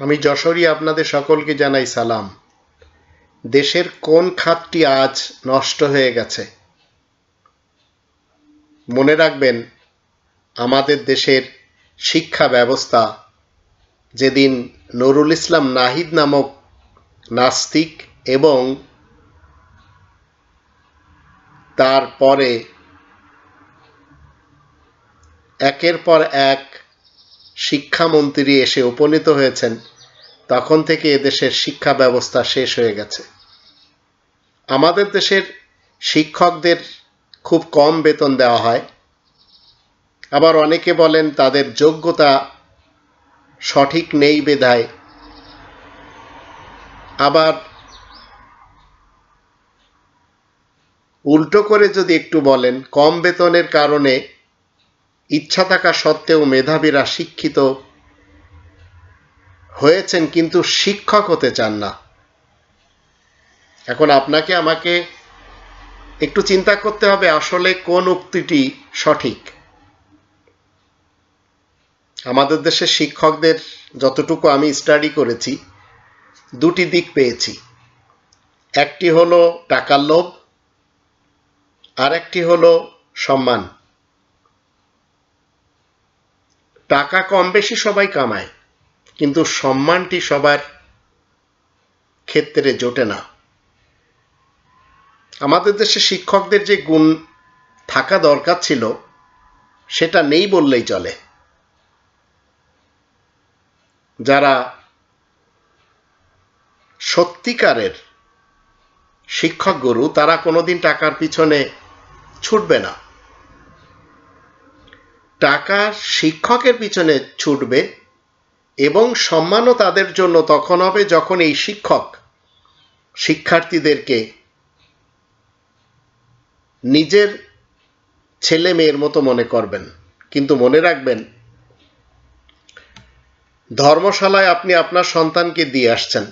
আমি যশোরই আপনাদের সকলকে জানাই সালাম। দেশের কোন খাতটি আজ নষ্ট হয়ে গেছে? মনে রাখবেন, আমাদের দেশের শিক্ষা ব্যবস্থা যেদিন নুরুল ইসলাম নাহিদ নামক নাস্তিক এবং তারপরে একের পর এক শিক্ষামন্ত্রী এসে উপনীত হয়েছেন, তখন থেকে এদেশের শিক্ষা ব্যবস্থা শেষ হয়ে গেছে। আমাদের দেশের শিক্ষকদের খুব কম বেতন দেওয়া হয়। আবার অনেকে বলেন তাদের যোগ্যতা সঠিক নেই বেধায়। আবার উল্টো করে যদি একটু বলেন, কম বেতনের কারণে ইচ্ছা থাকা সত্ত্বেও মেধাবীরা শিক্ষিত হয়েছেন কিন্তু শিক্ষক হতে চান না। এখন আপনাকে আমাকে একটু চিন্তা করতে হবে আসলে কোন উক্তিটি সঠিক। আমাদের দেশের শিক্ষকদের যতটুকু আমি স্টাডি করেছি, দুটি দিক পেয়েছি। একটি হলো টাকার লোভ আর একটি হলো সম্মান। টাকা কম বেশি সবাই কামায়, কিন্তু সম্মানটি সবার ক্ষেত্রে জোটে না। আমাদের দেশে শিক্ষকদের যে গুণ থাকা দরকার ছিল, সেটা নেই বললেই চলে। যারা সত্যিকারের শিক্ষক গুরু, তারা কোনোদিন টাকার পিছনে ছুটবে না। টাকা শিক্ষকের পিছনে ছুটবে এবং সম্মানও তাদের জন্য তখন হবে যখন এই শিক্ষক শিক্ষার্থীদেরকে নিজের ছেলে মেয়ের মতো মনে করবেন। কিন্তু মনে রাখবেন, ধর্মশালায় আপনি আপনার সন্তানকে দিয়ে আসছেন।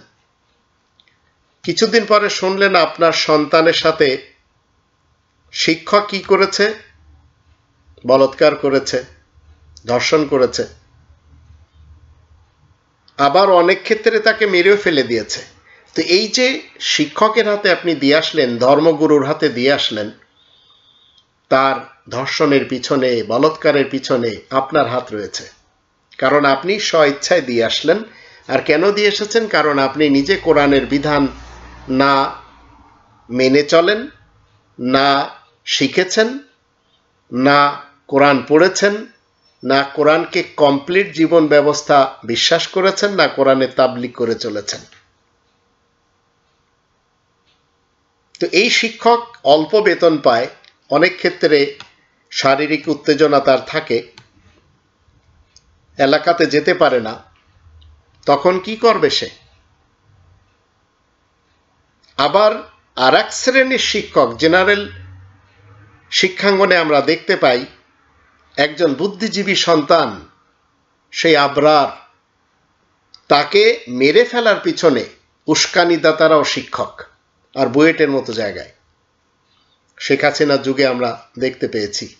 কিছুদিন পরে শুনলেন আপনার সন্তানের সাথে শিক্ষক কি করেছে? বলৎকার করেছে, ধর্ষণ করেছে। আবার অনেক ক্ষেত্রে তাকে মেরেও ফেলে দিয়েছে। তো এই যে শিক্ষকের হাতে আপনি দিয়ে আসলেন, ধর্মগুরুর হাতে দিয়ে আসলেন, তার ধর্ষণের পিছনে, বলৎকারের পিছনে আপনার হাত রয়েছে। কারণ আপনি স্ব ইচ্ছায় দিয়ে আসলেন। আর কেন দিয়ে এসেছেন? কারণ আপনি নিজে কোরআনের বিধান না মেনে চলেন, না শিখেছেন, না কোরআন পড়েছেন, না কোরআনকে কমপ্লিট জীবন ব্যবস্থা বিশ্বাস করেছেন, না কোরআনে তাবলিক করে চলেছেন। তো এই শিক্ষক অল্প বেতন পায়, অনেক ক্ষেত্রে শারীরিক উত্তেজনা তার থাকে, এলাকাতে যেতে পারে না, তখন কি করবে সে? আবার আর এক শ্রেণির শিক্ষক, জেনারেল শিক্ষাঙ্গনে আমরা দেখতে পাই একজন বুদ্ধিজীবী সন্তান, সেই আবরার, তাকে মেরে ফেলার পিছনে উস্কানিদাতারাও শিক্ষক আর বুয়েটের মতো জায়গায়। শেখ হাসিনার যুগে আমরা দেখতে পেয়েছি।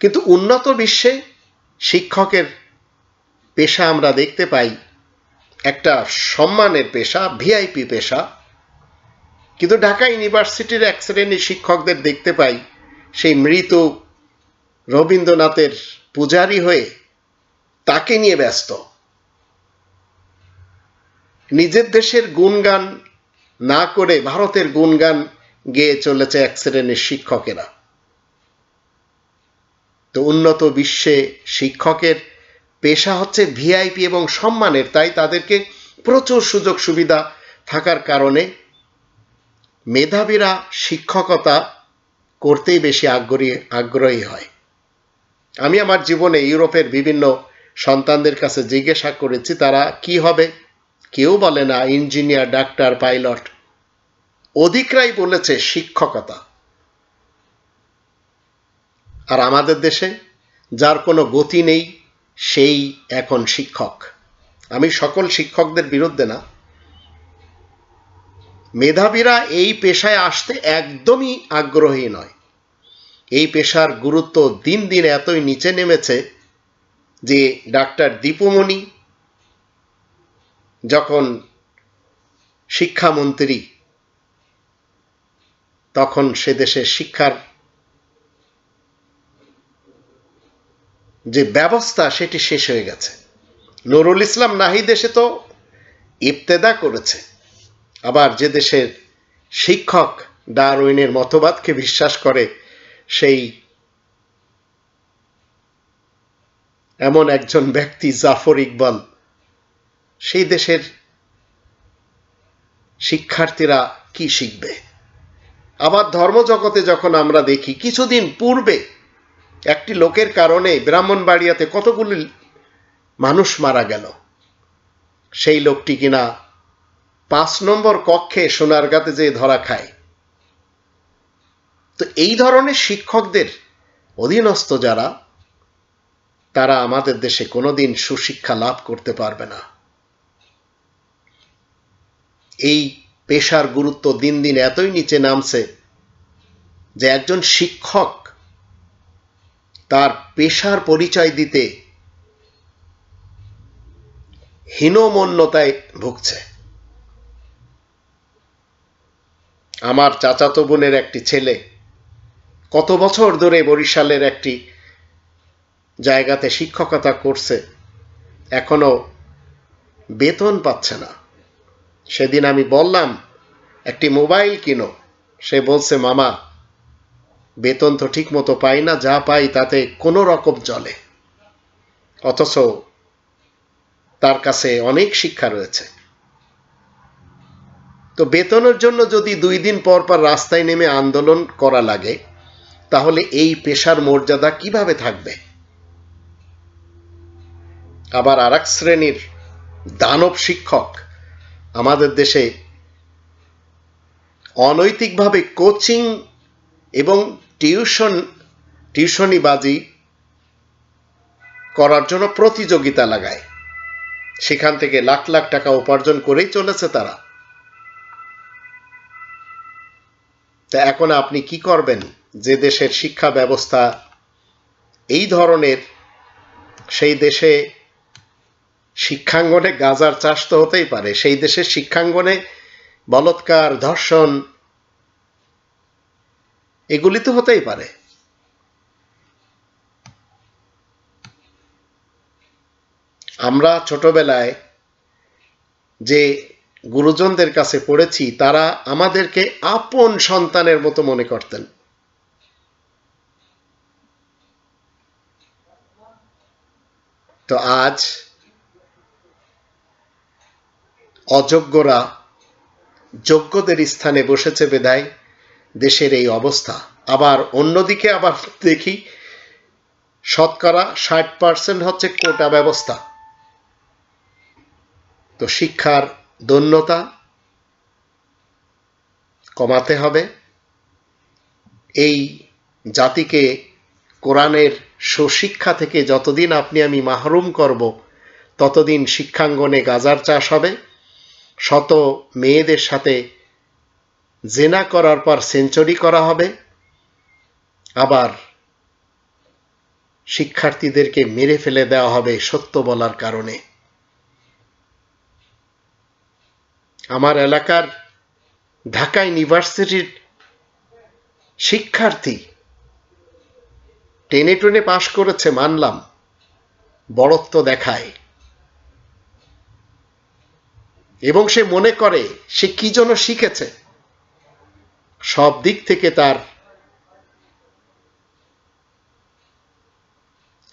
কিন্তু উন্নত বিশ্বে শিক্ষকের পেশা আমরা দেখতে পাই, একটা সম্মানের পেশা, ভিআইপি পেশা। কিন্তু ঢাকা ইউনিভার্সিটির এক শ্রেণির শিক্ষকদের দেখতে পাই, সেই মৃত রবীন্দ্রনাথের পূজারি হয়ে তাকে নিয়ে ব্যস্ত। নিজের দেশের গুণগান না করে ভারতের গুণগান গেয়ে চলেছে এক শ্রেণির শিক্ষকেরা। তো উন্নত বিশ্বে শিক্ষকের পেশা হচ্ছে ভিআইপি এবং সম্মানের, তাই তাদেরকে প্রচুর সুযোগ সুবিধা থাকার কারণে মেধাবীরা শিক্ষকতা করতেই বেশি আগ্রহী আগ্রহী হয়। আমি আমার জীবনে ইউরোপের বিভিন্ন সন্তানদের কাছে জিজ্ঞাসা করেছি, তারা কি হবে? কেউ বলে না, ইঞ্জিনিয়ার, ডাক্তার, পাইলট। অধিকরাই বলেছে শিক্ষকতা। আর আমাদের দেশে যার কোনো গতি নেই, সেই এখন শিক্ষক। আমি সকল শিক্ষকদের বিরুদ্ধে না। মেধাবীরা এই পেশায় আসতে একদমই আগ্রহী নয়। পেশার গুরুত্ব দিন দিন এতই নিচে নেমেছে যে ডাক্তার দীপুমণি যখন শিক্ষামন্ত্রী, তখন সে দেশের শিক্ষার যে ব্যবস্থা, সেটি শেষ হয়ে গেছে। নুরুল ইসলাম নাহি দেশে তো ইবতেদা করেছে। আবার যে দেশের শিক্ষক ডারউইনের মতবাদকে বিশ্বাস করে সেই এমন একজন ব্যক্তি জাফর ইকবাল, সেই দেশের শিক্ষার্থীরা কি শিখবে? আবার ধর্মজগতে যখন আমরা দেখি, কিছুদিন পূর্বে একটি লোকের কারণে ব্রাহ্মণবাড়িয়াতে কতগুলি মানুষ মারা গেল। সেই লোকটি কিনা পাঁচ নম্বর কক্ষে সোনার সোনারগাতে যে ধরা খায়। তো এই ধরনের শিক্ষকদের অধীনস্থ যারা, তারা আমাদের দেশে কোনোদিন সুশিক্ষা লাভ করতে পারবে না। এই পেশার গুরুত্ব দিন দিন এতই নিচে নামছে যে একজন শিক্ষক তার পেশার পরিচয় দিতে হীনমন্যতায় ভুগছে। আমার চাচাতো বোনের একটি ছেলে কত বছর ধরে বরিশালের একটি জায়গাতে শিক্ষকতা করছে, এখনও বেতন পাচ্ছে না। সেদিন আমি বললাম, একটি মোবাইল কিনো। সে বলছে, মামা, বেতন তো ঠিক মতো পাই না, যা পাই তাতে কোনো রকম চলে অথচ তার কাছে অনেক শিক্ষা রয়েছে। তো বেতনের জন্য যদি দুই দিন পর পর রাস্তায় নেমে আন্দোলন করা লাগে তাহলে এই পেশার মর্যাদা কীভাবে থাকবে? আবার আর শ্রেণির দানব শিক্ষক আমাদের দেশে অনৈতিকভাবে কোচিং এবং টিউশন, টিউশনিবাজি করার জন্য প্রতিযোগিতা লাগায়। সেখান থেকে লাখ লাখ টাকা উপার্জন করেই চলেছে তারা। তা এখন আপনি কি করবেন? যে দেশের শিক্ষা ব্যবস্থা এই ধরনের, সেই দেশে শিক্ষাঙ্গনে গাজার চাষ তো হতেই পারে, সেই দেশের শিক্ষাঙ্গনে বলৎকার ধর্ষণ, এগুলি তো হতেই পারে। আমরা ছোটবেলায় যে গুরুজনদের কাছে পড়েছি, তারা আমাদেরকে আপন সন্তানের মতো মনে করতেন। তো আজ অযোগ্যরা যোগ্যদের স্থানে বসেছে বেদায়, দেশের এই অবস্থা। আবার অন্যদিকে আবার দেখি, শতকরা ষাট পার্সেন্ট হচ্ছে কোটা ব্যবস্থা। তো শিক্ষার দন্যতা কমাতে হবে। এই জাতিকে কোরআনের সুশিক্ষা থেকে যতদিন আপনি আমি মাহরুম করব, ততদিন শিক্ষাঙ্গনে গাজার চাষ হবে। শত মেয়েদের সাথে জেনা করার পর সেঞ্চুরি করা হবে। আবার শিক্ষার্থীদেরকে মেরে ফেলে দেওয়া হবে সত্য বলার কারণে। আমার এলাকার ঢাকা ইউনিভার্সিটির শিক্ষার্থী টেনে টেনে পাশ করেছে মানলাম বড়ত্ব দেখায়। এবং সে মনে করে, সে কি যেন শিখেছে। সব দিক থেকে তার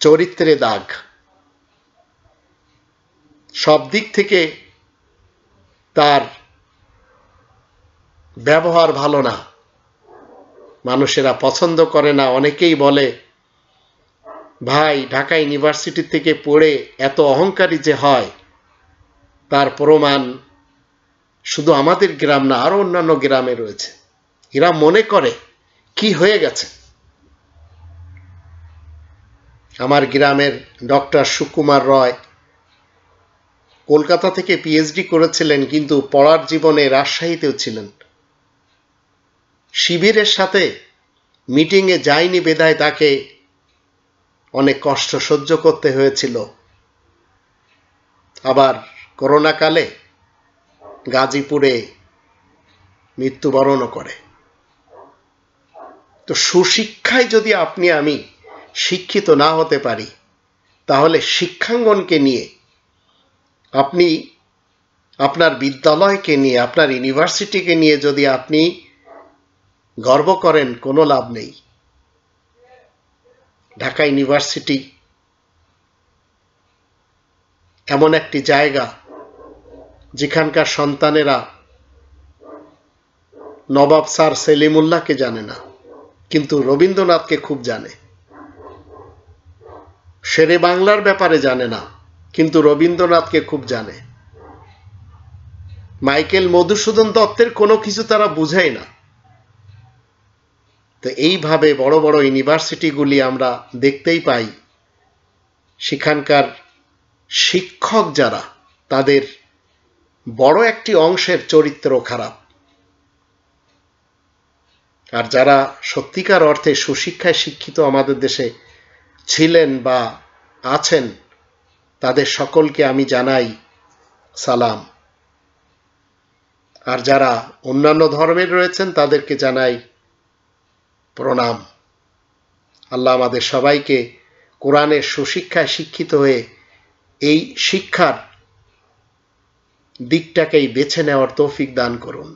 চরিত্রে দাগ। সব দিক থেকে তার ব্যবহার ভালো না। মানুষেরা পছন্দ করে না, অনেকেই বলে ভাই ঢাকা ইউনিভার্সিটি থেকে পড়ে এত অহংকারী যে হয়, তার প্রমাণ শুধু আমাদের গ্রাম না, আরও অন্যান্য গ্রামে রয়েছে। এরা মনে করে কি হয়ে গেছে। আমার গ্রামের ডক্টর সুকুমার রয় কলকাতা থেকে পিএইচডি করেছিলেন, কিন্তু পড়ার জীবনে রাজশাহীতেও ছিলেন। শিবিরের সাথে মিটিংয়ে যায়নি বেদায় তাকে অনেক কষ্ট সহ্য করতে হয়েছিল। আবার করোনাকালে গাজীপুরে মৃত্যুবরণও করে। তো সুশিক্ষায় যদি আপনি আমি শিক্ষিত না হতে পারি, তাহলে শিক্ষাঙ্গনকে নিয়ে, আপনি আপনার বিদ্যালয়কে নিয়ে, আপনার ইউনিভার্সিটিকে নিয়ে যদি আপনি গর্ব করেন, কোনো লাভ নেই। ঢাকা ইউনিভার্সিটি এমন একটি জায়গা যেখানকার সন্তানেরা নবাব স্যার সেলিমুল্লাহকে জানে না, কিন্তু রবীন্দ্রনাথকে খুব জানে। শেরে বাংলার ব্যাপারে জানে না, কিন্তু রবীন্দ্রনাথকে খুব জানে। মাইকেল মধুসূদন দত্তের কোনো কিছু তারা বুঝায় না। তো এইভাবে বড় বড় ইউনিভার্সিটিগুলি আমরা দেখতেই পাই। সেখানকার শিক্ষক যারা, তাদের বড় একটি অংশের চরিত্র খারাপ। আর যারা সত্যিকার অর্থে সুশিক্ষায় শিক্ষিত আমাদের দেশে ছিলেন বা আছেন, তাদের সকলকে আমি জানাই সালাম। আর যারা অন্যান্য ধর্মের রয়েছেন, তাদেরকে জানাই প্রণাম। আল্লাহ আমাদের সবাইকে কোরআনের সুশিক্ষায় শিক্ষিত হয়ে এই শিক্ষার দিকটাকেই বেছে নেওয়ার তৌফিক দান করুন।